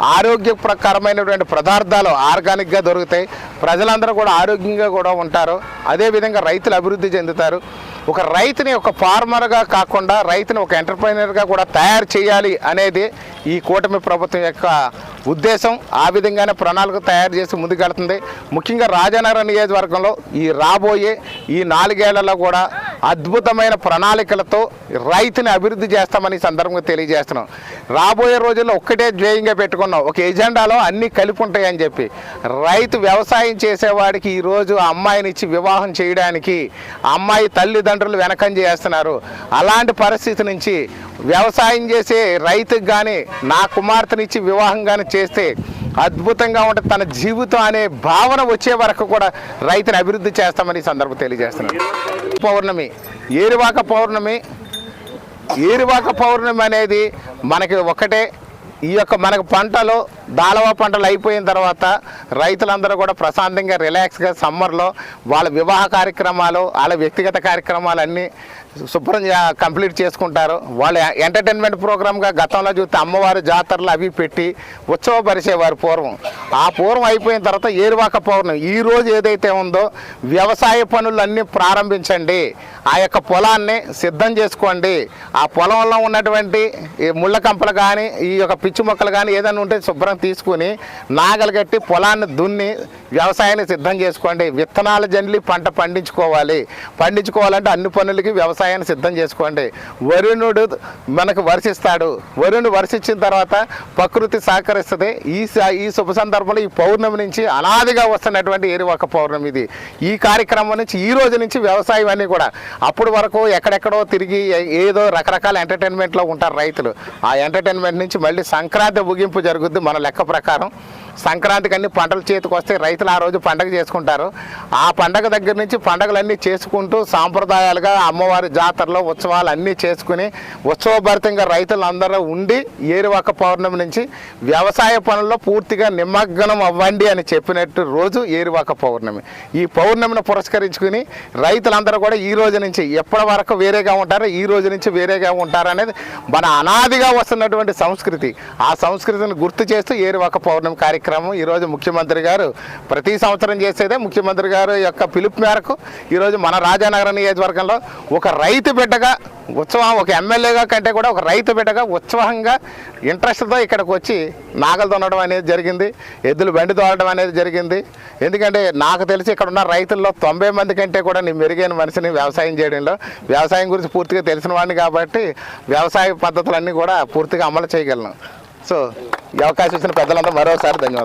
ఆరోగ్యప్రకరమైనటువంటి పదార్థాలు ఆర్గానిక్గా దొరుకుతాయి. ప్రజలందరూ కూడా ఆరోగ్యంగా కూడా ఉంటారు. అదేవిధంగా రైతులు అభివృద్ధి చెందుతారు. ఒక రైతుని ఒక ఫార్మర్గా కాకుండా రైతుని ఒక ఎంటర్ప్రైనర్గా కూడా తయారు చేయాలి అనేది ఈ కూటమి ప్రభుత్వం యొక్క ఉద్దేశం. ఆ విధంగానే ప్రణాళిక తయారు చేసి ముందుకెళ్తుంది. ముఖ్యంగా రాజానగరం నియోజకవర్గంలో ఈ రాబోయే ఈ నాలుగేళ్ళలో కూడా అద్భుతమైన ప్రణాళికలతో రైతుని అభివృద్ధి చేస్తామని సందర్భంగా తెలియజేస్తున్నాం. రాబోయే రోజుల్లో ఒక్కటే ధ్యేయంగా పెట్టుకున్నాం. ఒక ఎజెండాలో అన్నీ కలిపి ఉంటాయని చెప్పి. రైతు వ్యవసాయం చేసేవాడికి ఈరోజు అమ్మాయినిచ్చి అమ్మాయిని ఇచ్చి వివాహం చేయడానికి అమ్మాయి తల్లిదండ్రులు వెనకం చేస్తున్నారు అలాంటి పరిస్థితి నుంచి వ్యవసాయం చేసే రైతుకు కానీ నా కుమార్తెనిచ్చి వివాహం కానీ చేస్తే అద్భుతంగా ఉంటుంది తన జీవితం అనే భావన వచ్చే వరకు కూడా రైతుని అభివృద్ధి చేస్తామని ఈ సందర్భం తెలియజేస్తున్నాను. పౌర్ణమి ఏరువాక పౌర్ణమి ఏరువాక పౌర్ణమి అనేది మనకి ఒకటే. ఈ యొక్క మనకు పంటలు దాళవా పంటలు అయిపోయిన తర్వాత రైతులందరూ కూడా ప్రశాంతంగా రిలాక్స్గా సమ్మర్లో వాళ్ళ వివాహ కార్యక్రమాలు వాళ్ళ వ్యక్తిగత కార్యక్రమాలు అన్నీ శుభ్రం కంప్లీట్ చేసుకుంటారు. వాళ్ళ ఎంటర్టైన్మెంట్ ప్రోగ్రామ్గా గతంలో చూస్తే అమ్మవారి జాతరలు అవి పెట్టి ఉత్సవపరిచేవారు పూర్వం. ఆ పూర్వం అయిపోయిన తర్వాత ఏరువాక పౌర్ణమి. ఈ రోజు ఏదైతే ఉందో వ్యవసాయ పనులన్నీ ప్రారంభించండి. ఆ యొక్క పొలాన్ని సిద్ధం చేసుకోండి. ఆ పొలంలో ఉన్నటువంటి ఈ ముళ్ళ కంపలు కానీ ఈ యొక్క పిచ్చి మొక్కలు కానీ ఏదైనా ఉంటే శుభ్రం తీసుకుని నాగలు కట్టి పొలాన్ని దున్ని వ్యవసాయాన్ని సిద్ధం చేసుకోండి. విత్తనాలు జల్లి పంట పండించుకోవాలి. పండించుకోవాలంటే అన్ని పనులకి వ్యవసాయాన్ని సిద్ధం చేసుకోండి. వరుణుడు మనకు వర్షిస్తాడు వరుణుడు వర్షించిన తర్వాత ప్రకృతి సహకరిస్తుంది. ఈ స- ఈ శుభ సందర్భంలో ఈ పౌర్ణమి నుంచి అనాదిగా వస్తున్నటువంటి ఏరువాక పౌర్ణమి ఇది. ఈ కార్యక్రమం నుంచి ఈ రోజు నుంచి వ్యవసాయం అన్నీ కూడా అప్పుడు వరకు ఎక్కడెక్కడో తిరిగి ఏదో రకరకాల ఎంటర్టైన్మెంట్లో ఉంటారు రైతులు. ఆ ఎంటర్టైన్మెంట్ నుంచి మళ్ళీ సంక్రాంతి ముగింపు జరుగుద్ది మన లెక్క ప్రకారం. సంక్రాంతికి అన్ని పంటలు చేతికి వస్తే రైతులు ఆ రోజు పండగ చేసుకుంటారు. ఆ పండగ దగ్గర నుంచి పండగలన్నీ చేసుకుంటూ సాంప్రదాయాలుగా అమ్మవారి జాతరలో ఉత్సవాలు అన్నీ చేసుకుని ఉత్సవభరితంగా రైతులందరూ ఉండి ఏరువాక పౌర్ణమి నుంచి వ్యవసాయ పనుల్లో పూర్తిగా నిమగ్నం అవ్వండి అని చెప్పినట్టు రోజు ఏరువాక పౌర్ణమి. ఈ పౌర్ణమిని పురస్కరించుకుని రైతులందరూ కూడా ఈ రోజు నుంచి ఎప్పటి వరకు వేరేగా ఉంటారో ఈ రోజు నుంచి వేరేగా ఉంటారు అనేది మన అనాదిగా వస్తున్నటువంటి సంస్కృతి. ఆ సంస్కృతిని గుర్తు చేస్తూ ఏరువాక పౌర్ణమి కార్యక్రమం ఈరోజు ముఖ్యమంత్రి గారు ప్రతి సంవత్సరం చేసేదే ముఖ్యమంత్రి గారు యొక్క పిలుపు మేరకు ఈరోజు మన రాజానగరం నియోజకవర్గంలో ఒక రైతు బిడ్డగా ఉత్సవం ఒక ఎమ్మెల్యేగా కంటే కూడా ఒక రైతు బిడ్డగా ఉత్సవంగా ఇంట్రెస్ట్తో ఇక్కడికి వచ్చి నాగలు దున్నడం అనేది జరిగింది ఎద్దులు బండి తోలడం అనేది జరిగింది. ఎందుకంటే నాకు తెలిసి ఇక్కడ ఉన్న రైతుల్లో తొంభై మంది కంటే కూడా నేను మెరుగైన మనిషిని వ్యవసాయం చేయడంలో వ్యవసాయం గురించి పూర్తిగా తెలిసిన వాడిని కాబట్టి వ్యవసాయ పద్ధతులన్నీ కూడా పూర్తిగా అమలు చేయగలను. సో ఈ అవకాశం ఇచ్చిన పెద్దలందరూ మరోసారి ధన్యవాదాలు.